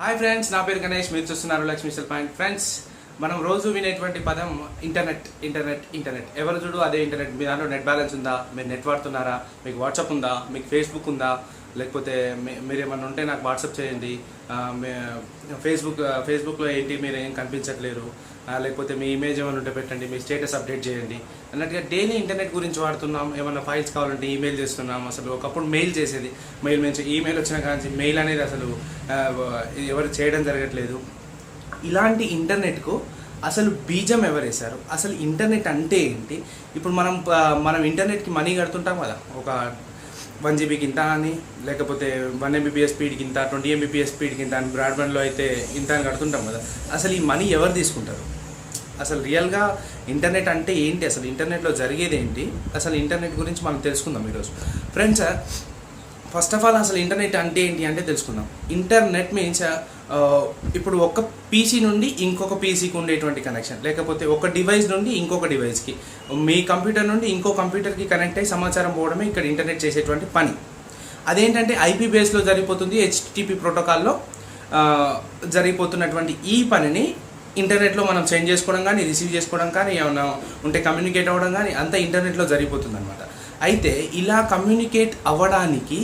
Hi friends నా పేరు గణేష్. మీరు చూస్తున్నారు లక్ష్మీ సెల్ పాయింట్. ఫ్రెండ్స్ మనం రోజు వినేటువంటి పదం ఇంటర్నెట్ ఇంటర్నెట్ ఇంటర్నెట్ ఎవరు చూడు అదే ఇంటర్నెట్ మీ దాంట్లో నెట్ బ్యాలెన్స్ ఉందా? మీరు నెట్ వాడుతున్నారా? మీకు వాట్సాప్ ఉందా? మీకు ఫేస్బుక్ ఉందా? లేకపోతే మీరేమన్నా మీరు ఏమన్నా ఉంటే నాకు వాట్సాప్ చేయండి. ఫేస్బుక్ ఫేస్బుక్లో ఏంటి మీరు ఏం కనిపించట్లేరు. లేకపోతే మీ ఇమేజ్ ఏమైనా ఉంటే పెట్టండి మీ స్టేటస్ అప్డేట్ చేయండి. అన్నట్టుగా డైలీ ఇంటర్నెట్ గురించి వాడుతున్నాం. ఏమైనా ఫైల్స్ కావాలంటే ఈమెయిల్ చేస్తున్నాం. అసలు ఒకప్పుడు మెయిల్ చేసేది. మెయిల్ నుంచి ఈమెయిల్ వచ్చిన కానీ మెయిల్ అనేది అసలు ఎవరు చేయడం జరగట్లేదు. ఇలాంటి ఇంటర్నెట్కు అసలు బీజం ఎవరేశారు? అసలు ఇంటర్నెట్ అంటే ఏంటి? ఇప్పుడు మనం మనం ఇంటర్నెట్కి మనీ కడుతుంటాం కదా. ఒక వన్ జీబీకి ఇంత అని లేకపోతే వన్ ఎంబీపీఎస్ స్పీడ్కి ఇంత ట్వంటీ ఎంబీపీఎస్ స్పీడ్కి ఇంత అని బ్రాడ్బ్యాండ్లో అయితే ఇంత అని కడుతుంటాం కదా. అసలు ఈ మనీ ఎవరు తీసుకుంటారు? అసలు రియల్గా ఇంటర్నెట్ అంటే ఏంటి? అసలు ఇంటర్నెట్లో జరిగేది ఏంటి? అసలు ఇంటర్నెట్ గురించి మనం తెలుసుకుందాం ఈరోజు. ఫ్రెండ్స్ ఫస్ట్ ఆఫ్ ఆల్ అసలు ఇంటర్నెట్ అంటే ఏంటి అంటే తెలుసుకుందాం. ఇంటర్నెట్ మీన్స్ ఇప్పుడు ఒక పీసీ నుండి ఇంకొక పీసీకి ఉండేటువంటి కనెక్షన్ లేకపోతే ఒక డివైస్ నుండి ఇంకొక డివైస్కి మీ కంప్యూటర్ నుండి ఇంకో కంప్యూటర్కి కనెక్ట్ అయ్యి సమాచారం పోవడమే ఇక్కడ ఇంటర్నెట్ చేసేటువంటి పని. అదేంటంటే ఐపీ బేస్లో జరిగిపోతుంది హెచ్టిపి ప్రోటోకాల్లో జరిగిపోతున్నటువంటి ఈ పనిని ఇంటర్నెట్లో మనం సెండ్ చేసుకోవడం కానీ రిసీవ్ చేసుకోవడం కానీ ఏమైనా ఉంటే కమ్యూనికేట్ అవ్వడం కానీ అంతా ఇంటర్నెట్లో జరిగిపోతుంది అనమాట అయితే ఇలా కమ్యూనికేట్ అవ్వడానికి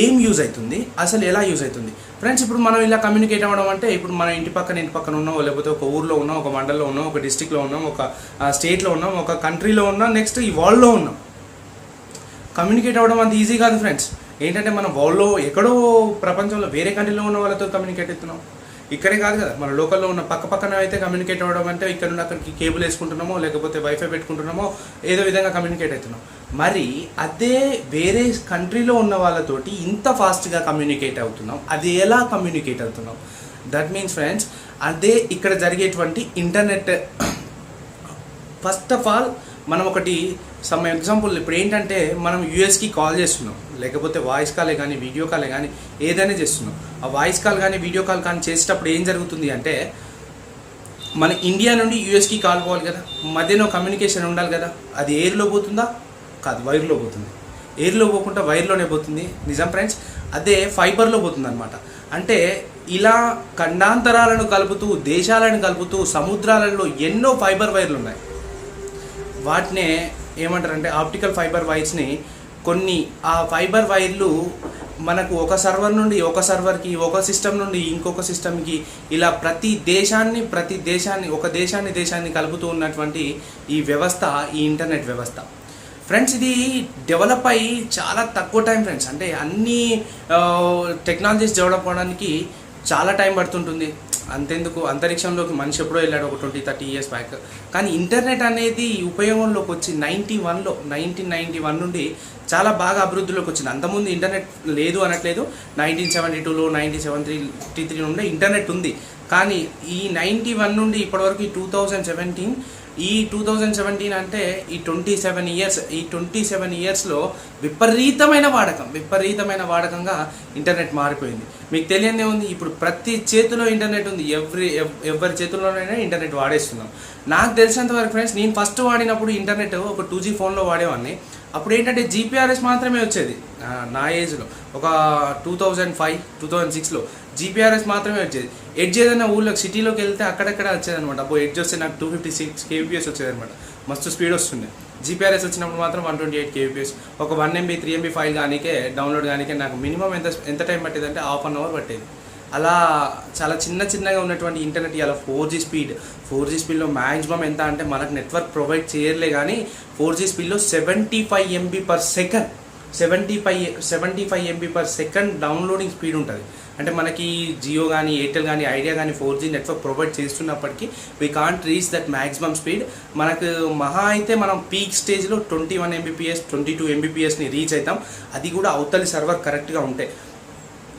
ఏం యూజ్ అవుతుంది? అసలు ఎలా యూజ్ అవుతుంది? ఫ్రెండ్స్ ఇప్పుడు మనం ఇలా కమ్యూనికేట్ అవ్వడం అంటే ఇప్పుడు మన ఇంటి పక్కన ఇంటి పక్కన ఉన్నాం లేకపోతే ఒక ఊర్లో ఉన్నాం ఒక మండలంలో ఉన్నాం ఒక డిస్టిక్లో ఉన్నాం ఒక స్టేట్లో ఉన్నాం ఒక కంట్రీలో ఉన్నాం నెక్స్ట్ ఈ వరల్డ్లో ఉన్నాం కమ్యూనికేట్ అవ్వడం అంత ఈజీ కాదు ఫ్రెండ్స్ ఏంటంటే మనం వరల్డ్లో ఎక్కడో ప్రపంచంలో వేరే కంట్రీలో ఉన్న వాళ్ళతో కమ్యూనికేట్ అవుతున్నాం ఇక్కడే కాదు కదా. మన లోకల్లో ఉన్న పక్క పక్కన అయితే కమ్యూనికేట్ అవ్వడం అంటే ఇక్కడ నుండి అక్కడికి కేబుల్ వేసుకుంటున్నామో లేకపోతే వైఫై పెట్టుకుంటున్నామో ఏదో విధంగా కమ్యూనికేట్ అవుతున్నాం. మరి అదే వేరే కంట్రీలో ఉన్న వాళ్ళతోటి ఇంత ఫాస్ట్గా కమ్యూనికేట్ అవుతున్నాం. అది ఎలా కమ్యూనికేట్ అవుతున్నాం? దట్ మీన్స్ ఫ్రెండ్స్ అదే ఇక్కడ జరిగేటువంటి ఇంటర్నెట్ ఫస్ట్ ఆఫ్ ఆల్ మనం ఒకటి సమ్ ఎగ్జాంపుల్ ఇప్పుడు ఏంటంటే మనం యూఎస్కి కాల్ చేస్తున్నాం. లేకపోతే వాయిస్ కాలే కానీ వీడియో కాలే కానీ ఏదైనా చేస్తున్నాం. ఆ వాయిస్ కాల్ కానీ వీడియో కాల్ కానీ చేసేటప్పుడు ఏం జరుగుతుంది అంటే మన ఇండియా నుండి యూఎస్కి కాల్ పోవాలి కదా. మధ్యలో కమ్యూనికేషన్ ఉండాలి కదా. అది ఎయిర్లో పోతుందా? కాదు వైర్లో పోతుంది. ఎయిర్లో పోకుండా వైర్లోనే పోతుంది. నిజం ఫ్రెండ్స్ అదే ఫైబర్లో పోతుంది అనమాట అంటే ఇలా ఖండాంతరాలను కలుపుతూ దేశాలను కలుపుతూ సముద్రాలలో ఎన్నో ఫైబర్ వైర్లు ఉన్నాయి వాటినే ఏమంటారంటే ఆప్టికల్ ఫైబర్ వైర్స్ని కొన్ని ఆ ఫైబర్ వైర్లు మనకు ఒక సర్వర్ నుండి ఒక సర్వర్కి ఒక సిస్టమ్ నుండి ఇంకొక సిస్టమ్కి ఇలా ప్రతి దేశాన్ని ప్రతి దేశాన్ని ఒక దేశాన్ని దేశాన్ని కలుపుతూ ఉన్నటువంటి ఈ వ్యవస్థ ఈ ఇంటర్నెట్ వ్యవస్థ. ఫ్రెండ్స్ ఇది డెవలప్ అయ్యి చాలా తక్కువ టైం ఫ్రెండ్స్ అంటే అన్ని టెక్నాలజీస్ డెవలప్ అవడానికి చాలా టైం పడుతుంటుంది. అంతెందుకు? అంతరిక్షంలోకి మనిషి ఎప్పుడో వెళ్ళాడు ఒక ట్వంటీ థర్టీ ఇయర్స్ బ్యాక్ కానీ ఇంటర్నెట్ అనేది ఉపయోగంలోకి వచ్చి నైంటీ వన్లో నైన్టీన్ నైంటీ వన్ నుండి చాలా బాగా అభివృద్ధిలోకి వచ్చింది. అంతకుముందు ఇంటర్నెట్ లేదు అనట్లేదు. నైన్టీన్ సెవెంటీ టూలో నైన్టీన్ సెవెంటీ త్రీ నుండి ఇంటర్నెట్ ఉంది. కానీ ఈ నైంటీ వన్ నుండి ఇప్పటివరకు ఈ టూ థౌజండ్ సెవెంటీన్ ఈ టూ థౌజండ్ సెవెంటీన్ అంటే ఈ ట్వంటీ సెవెన్ ఇయర్స్ ఈ ట్వంటీ సెవెన్ ఇయర్స్లో విపరీతమైన వాడకం విపరీతమైన వాడకంగా ఇంటర్నెట్ మారిపోయింది. మీకు తెలియదే ఉంది ఇప్పుడు ప్రతి చేతిలో ఇంటర్నెట్ ఉంది. ఎవరి ఎవరి చేతుల్లోనైనా ఇంటర్నెట్ వాడేస్తున్నాం. నాకు తెలిసినంత వరకు ఫ్రెండ్స్ నేను ఫస్ట్ వాడినప్పుడు ఇంటర్నెట్ ఒక టూ జీ ఫోన్లో వాడేవాడిని. అప్పుడు ఏంటంటే జీపీఆర్ఎస్ మాత్రమే వచ్చేది. నా ఏజ్లో ఒక two thousand five two thousand సిక్స్లో జీపీఆర్ఎస్ మాత్రమే వచ్చేది. ఎడ్జ్ ఏదైనా ఊళ్ళోకి సిటీలోకి వెళ్తే అక్కడక్కడ వచ్చేదనమాట అబ్బో అప్పుడు ఎడ్జ్ వస్తే నాకు టూ ఫిఫ్టీ సిక్స్ కేవీపీఎస్ వచ్చేది అనమాట మస్తు స్పీడ్ వస్తుంది. జీపీఆర్ఎస్ వచ్చినప్పుడు మాత్రం వన్ ట్వంటీ ఎయిట్ కేవీపీఎస్ ఒక one MB three MB file కానికే download కానికే నాకు మినిమం ఎంత ఎంత టైం పట్టేది అంటే హాఫ్ అన్ అవర్ పట్టేది. అలా చాలా చిన్న చిన్నగా ఉన్నటువంటి ఇంటర్నెట్ ఇలా four G speed four G స్పీడ్లో మ్యాక్సిమం ఎంత అంటే మనకు నెట్వర్క్ ప్రొవైడ్ చేయలే కానీ ఫోర్ జీ స్పీడ్లో seventy five MB per second seventy five seventy five MB per second downloading speed ఉంటుంది. అంటే మనకి జియో కానీ ఎయిర్టెల్ కానీ ఐడియా కానీ ఫోర్ జీ నెట్వర్క్ ప్రొవైడ్ చేస్తున్నప్పటికీ we can't reach that maximum speed మనకు మహా అయితే మనం పీక్ స్టేజ్లో twenty one MBPS twenty two ఎంబీపీఎస్ని reach అవుతాం అది కూడా అవతలి సర్వర్ కరెక్ట్గా ఉంటాయి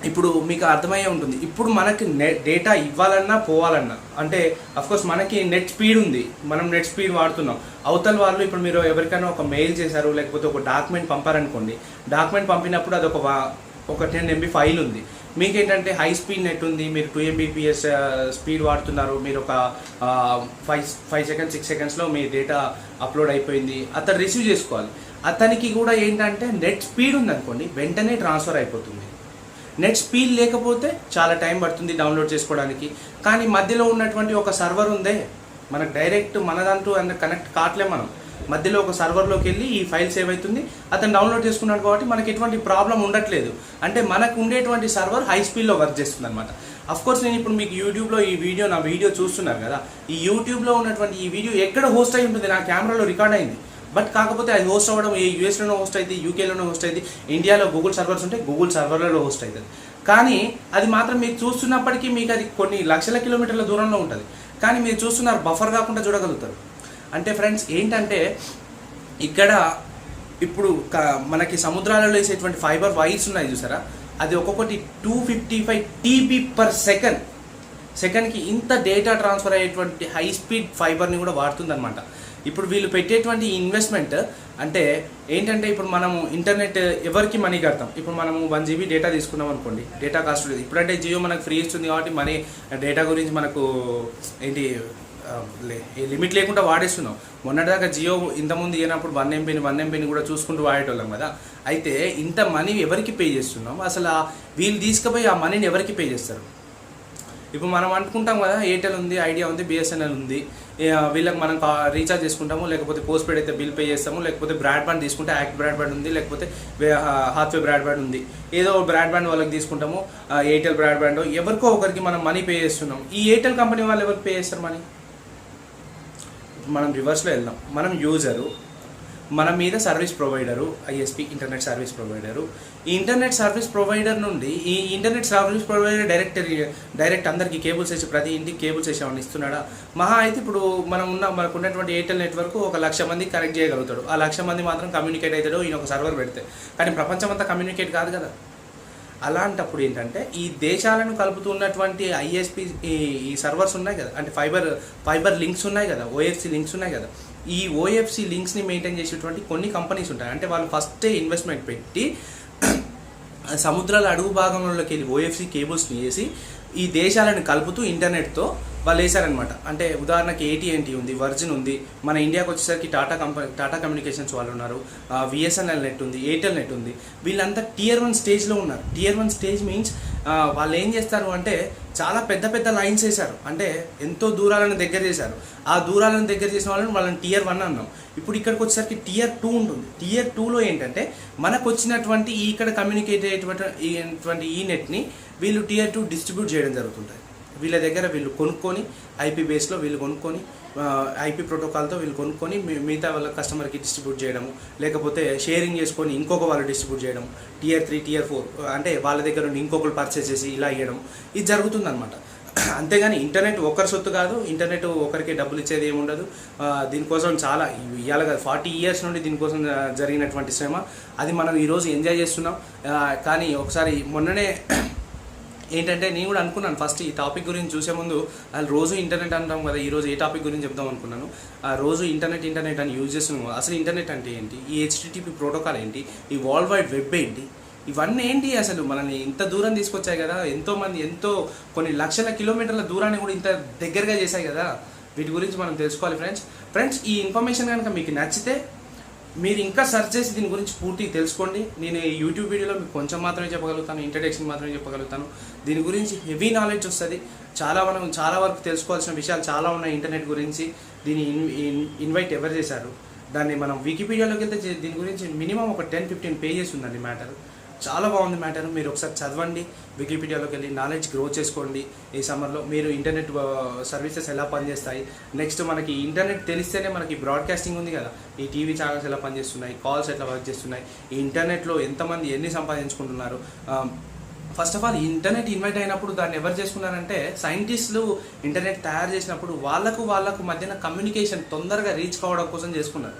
ఇప్పుడు మీకు అర్థమయ్యే ఉంటుంది. ఇప్పుడు మనకి నెట్ డేటా ఇవ్వాలన్నా పోవాలన్నా అంటే అఫ్కోర్స్ మనకి నెట్ స్పీడ్ ఉంది. మనం నెట్ స్పీడ్ వాడుతున్నాం. అవతల వాళ్ళు ఇప్పుడు మీరు ఎవరికైనా ఒక మెయిల్ చేశారు లేకపోతే ఒక డాక్యుమెంట్ పంపారనుకోండి. డాక్యుమెంట్ పంపినప్పుడు అది ఒక వా- ఒక టెన్ ఎంబీ ఫైల్ ఉంది. మీకేంటంటే హై స్పీడ్ నెట్ ఉంది మీరు టూ ఎంబీపీఎస్ స్పీడ్ వాడుతున్నారు మీరు ఒక ఫైవ్ ఫైవ్ సెకండ్స్ సిక్స్ సెకండ్స్లో మీ డేటా అప్లోడ్ అయిపోయింది. అతను రిసీవ్ చేసుకోవాలి. అతనికి కూడా ఏంటంటే నెట్ స్పీడ్ ఉంది అనుకోండి వెంటనే ట్రాన్స్ఫర్ అయిపోతుంది. నెట్ స్పీడ్ లేకపోతే చాలా టైం పడుతుంది డౌన్లోడ్ చేసుకోవడానికి. కానీ మధ్యలో ఉన్నటువంటి ఒక సర్వర్ ఉందే మనకు డైరెక్ట్ మనదంటూ అంత కనెక్ట్ కావట్లే మనం. మధ్యలో ఒక సర్వర్లోకి వెళ్ళి ఈ ఫైల్ సేవ్ అవుతుంది. అతను డౌన్లోడ్ చేసుకున్నాడు కాబట్టి మనకి ఎటువంటి ప్రాబ్లం ఉండట్లేదు. అంటే మనకు ఉండేటువంటి సర్వర్ హై స్పీడ్లో వర్క్ చేస్తుంది అనమాట కోర్స్ నేను ఇప్పుడు మీకు యూట్యూబ్లో ఈ వీడియో నా వీడియో చూస్తున్నారు కదా. ఈ యూట్యూబ్లో ఉన్నటువంటి ఈ వీడియో ఎక్కడ హోస్ట్ అయి ఉంటుంది? నా కెమెరాలో రికార్డ్ అయింది. బట్ కాకపోతే అది హోస్ట్ అవ్వడం ఏ యూఎస్లోనో హోస్ట్ అయితే యూకేలోనో హోస్ట్ అయితే ఇండియాలో గూగుల్ సర్వర్స్ ఉంటే గూగుల్ సర్వర్లలో హోస్ట్ అవుతుంది. కానీ అది మాత్రం మీరు చూస్తున్నప్పటికీ మీకు అది కొన్ని లక్షల కిలోమీటర్ల దూరంలో ఉంటుంది. కానీ మీరు చూస్తున్నారు బఫర్ కాకుండా చూడగలుగుతారు. అంటే ఫ్రెండ్స్ ఏంటంటే ఇక్కడ ఇప్పుడు క- మనకి సముద్రాలలో వేసేటువంటి ఫైబర్ వైర్స్ ఉన్నాయి చూసారా? అది ఒక్కొక్కటి two fifty five TB per second సెకండ్కి ఇంత డేటా ట్రాన్స్ఫర్ అయ్యేటువంటి హై స్పీడ్ ఫైబర్ని కూడా వాడుతుందన్నమాట. ఇప్పుడు వీళ్ళు పెట్టేటువంటి ఇన్వెస్ట్మెంట్ అంటే ఏంటంటే ఇప్పుడు మనము ఇంటర్నెట్ ఎవరికి మనీ కడతాం? ఇప్పుడు మనము వన్ జీబీ డేటా తీసుకున్నాం అనుకోండి డేటా కాస్ట్ లేదు. ఇప్పుడంటే జియో మనకు ఫ్రీ ఇస్తుంది కాబట్టి మనీ డేటా గురించి మనకు ఏంటి లిమిట్ లేకుండా వాడేస్తున్నాం. మొన్నటిదాకా జియో ఇంతకుముందు ఇవ్వనప్పుడు వన్ ఎంపీని వన్ ఎంపీని కూడా చూసుకుంటూ వాడేటోళ్ళం కదా. అయితే ఇంత మనీ ఎవరికి పే చేస్తున్నాం? అసలు ఆ వీళ్ళు తీసుకుపోయి ఆ మనీని ఎవరికి పే చేస్తారు? ఇప్పుడు మనం అనుకుంటాం కదా ఎయిర్టెల్ ఉంది ఐడియా ఉంది బిఎస్ఎన్ఎల్ ఉంది. వీళ్ళకి మనం రీఛార్జ్ చేసుకుంటాము లేకపోతే పోస్ట్ పెయిడ్ అయితే బిల్ పే చేస్తాము లేకపోతే బ్రాడ్బ్యాండ్ తీసుకుంటే యాక్ట్ బ్రాడ్బ్యాండ్ ఉంది లేకపోతే హాత్వే బ్రాడ్బ్యాండ్ ఉంది. ఏదో బ్రాడ్బ్యాండ్ వాళ్ళకి తీసుకుంటాము ఎయిర్టెల్ బ్రాడ్బ్యాండ్ ఎవరికో ఒకరికి మనం మనీ పే చేస్తున్నాం. ఈ ఎయిర్టెల్ కంపెనీ వాళ్ళు ఎవరికి పే చేస్తారు మనీ? మనం రివర్స్లో వెళ్దాం. మనం యూజరు మన మీద service provider ISP internet service provider ఈ ఇంటర్నెట్ సర్వీస్ ప్రొవైడర్ నుండి ఈ internet service provider direct direct అందరికీ కేబుల్స్ వేసి ప్రతి ఇంటికి కేబుల్స్ వేసేవాడిని ఇస్తున్నాడా? మహా అయితే ఇప్పుడు మనం ఉన్న మనకు ఉన్నటువంటి ఎయిర్టెల్ నెట్వర్క్ ఒక లక్ష మంది కనెక్ట్ చేయగలుగుతాడు. ఆ లక్ష మంది మాత్రం కమ్యూనికేట్ అవుతాడు ఈయన ఒక సర్వర్ పెడితే. కానీ ప్రపంచం అంతా కమ్యూనికేట్ కాదు కదా. అలాంటప్పుడు ఏంటంటే ఈ దేశాలను కలుపుతున్నటువంటి ఐఎస్పి ఈ సర్వర్స్ ఉన్నాయి కదా అంటే ఫైబర్ ఫైబర్ లింక్స్ ఉన్నాయి కదా ఓఎఫ్సి లింక్స్ ఉన్నాయి కదా ఈ ఓఎఫ్సి లింక్స్ని మెయింటైన్ చేసేటువంటి కొన్ని కంపెనీస్ ఉంటాయి. అంటే వాళ్ళు ఫస్టే ఇన్వెస్ట్మెంట్ పెట్టి సముద్రాల అడుగు భాగంలోకి వెళ్ళి ఓఎఫ్సి కేబుల్స్ని వేసి ఈ దేశాలను కలుపుతూ ఇంటర్నెట్తో వాళ్ళు వేశారనమాట అంటే ఉదాహరణకి ఏటీఎన్టీ ఉంది వర్జిన్ ఉంది. మన ఇండియాకి వచ్చేసరికి టాటా కంపెనీ టాటా కమ్యూనికేషన్స్ వాళ్ళు ఉన్నారు. విఎస్ఎన్ఎల్ నెట్ ఉంది ఎయిర్టెల్ నెట్ ఉంది. వీళ్ళంతా టియర్ వన్ స్టేజ్లో ఉన్నారు. టియర్ వన్ స్టేజ్ మీన్స్ వాళ్ళు ఏం చేస్తారు అంటే చాలా పెద్ద పెద్ద లైన్స్ వేశారు. అంటే ఎంతో దూరాలను దగ్గర చేశారు. ఆ దూరాలను దగ్గర చేసిన వాళ్ళని వాళ్ళని టియర్ వన్ అన్నాం. ఇప్పుడు ఇక్కడికి వచ్చేసరికి టియర్ టూ ఉంటుంది. టియర్ టూలో ఏంటంటే మనకు వచ్చినటువంటి ఇక్కడ కమ్యూనికేట్ అయ్యేటువంటి ఈ- ఈ నెట్ని వీళ్ళు టియర్ టూ డిస్ట్రిబ్యూట్ చేయడం జరుగుతుంటుంది వీళ్ళ దగ్గర వీళ్ళు కొనుక్కొని ఐపీ బేస్లో వీళ్ళు కొనుక్కొని ఐపీ ప్రోటోకాల్తో వీళ్ళు కొనుక్కొని మిగతా వాళ్ళ కస్టమర్కి డిస్ట్రిబ్యూట్ చేయడము లేకపోతే షేరింగ్ చేసుకొని ఇంకొక వాళ్ళు డిస్ట్రిబ్యూట్ చేయడం టియర్ త్రీ టియర్ ఫోర్ అంటే వాళ్ళ దగ్గర నుండి ఇంకొకరు పర్చేస్ చేసి ఇలా ఇవ్వడం ఇది జరుగుతుందన్నమాట. అంతేగాని ఇంటర్నెట్ ఒకరి సొత్తు కాదు ఇంటర్నెట్ ఒకరికి డబ్బులు ఇచ్చేది ఏమి ఉండదు. దీనికోసం చాలా ఇవాళ కాదు ఫార్టీ ఇయర్స్ నుండి దీనికోసం జరిగినటువంటి శ్రమ. అది మనం ఈరోజు ఎంజాయ్ చేస్తున్నాం. కానీ ఒకసారి మొన్ననే ఏంటంటే నేను కూడా అనుకున్నాను ఫస్ట్ ఈ టాపిక్ గురించి చూసే ముందు వాళ్ళు రోజు ఇంటర్నెట్ అంటాం కదా ఈ ఏ టాపిక్ గురించి చెప్దాం అనుకున్నాను. ఆ రోజు ఇంటర్నెట్ ఇంటర్నెట్ అని యూజ్ చేస్తున్నాము అసలు ఇంటర్నెట్ అంటే ఏంటి? ఈ హెచ్టిటిపి ప్రోటోకాల్ ఏంటి? ఈ వరల్డ్ వైడ్ వెబ్ ఏంటి? ఇవన్నీ ఏంటి అసలు? మనల్ని ఇంత దూరం తీసుకొచ్చాయి కదా ఎంతో మంది ఎంతో కొన్ని లక్షల కిలోమీటర్ల దూరాన్ని కూడా ఇంత దగ్గరగా చేశాయి కదా. వీటి గురించి మనం తెలుసుకోవాలి ఫ్రెండ్స్ ఫ్రెండ్స్ ఈ ఇన్ఫర్మేషన్ కనుక మీకు నచ్చితే మీరు ఇంకా సెర్చ్ చేసి దీని గురించి పూర్తిగా తెలుసుకోండి. నేను ఈ యూట్యూబ్ వీడియోలో మీకు కొంచెం మాత్రమే చెప్పగలుగుతాను ఇంట్రడక్షన్ మాత్రమే చెప్పగలుగుతాను. దీని గురించి హెవీ నాలెడ్జ్ వస్తుంది. చాలా మనం చాలా వరకు తెలుసుకోవాల్సిన విషయాలు చాలా ఉన్నాయి ఇంటర్నెట్ గురించి. దీని ఇన్- ఇన్వైట్ ఎవరు చేశారు? దాన్ని మనం వికీపీడియాలోకి వెళ్తే దీని గురించి మినిమం ఒక టెన్ ఫిఫ్టీన్ పేజెస్ ఉందండి మ్యాటర్ చాలా బాగుంది మ్యాటర్. మీరు ఒకసారి చదవండి వికీపీడియాలోకి వెళ్ళి నాలెడ్జ్ గ్రో చేసుకోండి. ఈ సమ్మర్లో మీరు ఇంటర్నెట్ సర్వీసెస్ ఎలా పనిచేస్తాయి? నెక్స్ట్ మనకి ఇంటర్నెట్ తెలిస్తేనే మనకి బ్రాడ్కాస్టింగ్ ఉంది కదా. ఈ టీవీ ఛానల్స్ ఎలా పనిచేస్తున్నాయి? కాల్స్ ఎట్లా వర్క్ చేస్తున్నాయి? ఈ ఇంటర్నెట్లో ఎంతమంది ఎన్ని సంపాదించుకుంటున్నారు? First of all internet invent అయినప్పుడు దాన్ని ఎవరు చేసుకున్నారంటే సైంటిస్టులు ఇంటర్నెట్ తయారు చేసినప్పుడు వాళ్ళకు వాళ్ళకు మధ్యన కమ్యూనికేషన్ తొందరగా రీచ్ కావడం కోసం చేసుకున్నారు.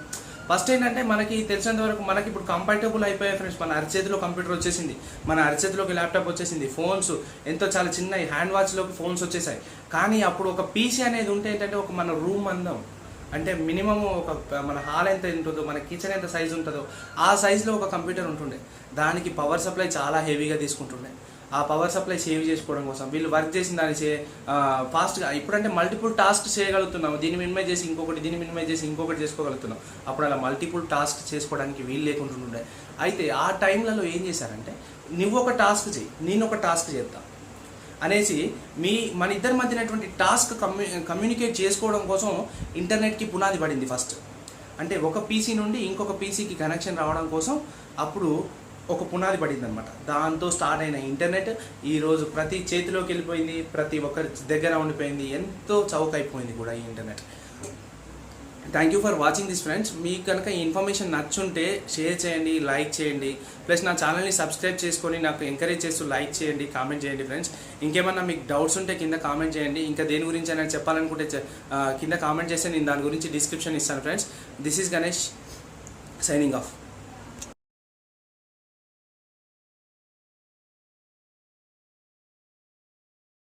ఫస్ట్ ఏంటంటే మనకి తెలిసినంత వరకు మనకి ఇప్పుడు కంఫర్టబుల్ అయిపోయాయి ఫ్రెండ్స్ మన అరచేతిలో కంప్యూటర్ వచ్చేసింది. మన అరచేతిలోకి ల్యాప్టాప్ వచ్చేసింది. ఫోన్స్ ఎంతో చాలా చిన్న హ్యాండ్ వాచ్లోకి ఫోన్స్ వచ్చేసాయి. కానీ అప్పుడు ఒక పీసీ అనేది ఉంటే ఏంటంటే ఒక మన రూమ్ అందం. అంటే మినిమం ఒక మన హాల్ ఎంత ఉంటుందో మన కిచెన్ ఎంత సైజు ఉంటుందో ఆ సైజులో ఒక కంప్యూటర్ ఉంటుండే. దానికి పవర్ సప్లై చాలా హెవీగా తీసుకుంటుండే. ఆ పవర్ సప్లై సేవ్ చేసుకోవడం కోసం. వీళ్ళు వర్క్ చేసిన దాన్ని ఫాస్ట్గా ఇప్పుడంటే మల్టిపుల్ టాస్క్ చేయగలుగుతున్నాము. దీన్ని మినిమైజ్ చేసి ఇంకొకటి దీన్ని మినిమైజ్ చేసి ఇంకొకటి చేసుకోగలుగుతున్నాం. అప్పుడు అలా మల్టిపుల్ టాస్క్ చేసుకోవడానికి వీలు లేకుండా ఉండే. అయితే ఆ టైంలలో ఏం చేశారంటే నువ్వు ఒక టాస్క్ చేయి నేను ఒక టాస్క్ చేస్తాను అనేసి మీ మన ఇద్దరి మధ్యనటువంటి టాస్క్ కమ్యూ కమ్యూనికేట్ చేసుకోవడం కోసం ఇంటర్నెట్కి పునాది పడింది ఫస్ట్ అంటే ఒక పీసీ నుండి ఇంకొక పీసీకి కనెక్షన్ రావడం కోసం అప్పుడు ఒక పునాది పడింది అనమాట దాంతో స్టార్ట్ అయిన ఇంటర్నెట్ ఈరోజు ప్రతి చేతిలోకి వెళ్ళిపోయింది ప్రతి ఒక్కరి దగ్గర ఉండిపోయింది ఎంతో చౌకైపోయింది కూడా ఈ internet thank you for watching this friends మీకు కనుక ఈ ఇన్ఫర్మేషన్ నచ్చుంటే షేర్ చేయండి లైక్ చేయండి. ప్లస్ నా ఛానల్ని సబ్స్క్రైబ్ చేసుకొని నాకు ఎంకరేజ్ చేస్తూ లైక్ చేయండి కామెంట్ చేయండి ఫ్రెండ్స్ ఇంకేమన్నా మీకు డౌట్స్ ఉంటే కింద కామెంట్ చేయండి. ఇంకా దేని గురించి అయినా చెప్పాలనుకుంటే కింద కామెంట్ చేస్తే నేను దాని గురించి డిస్క్రిప్షన్ ఇస్తాను friends this is Ganesh signing off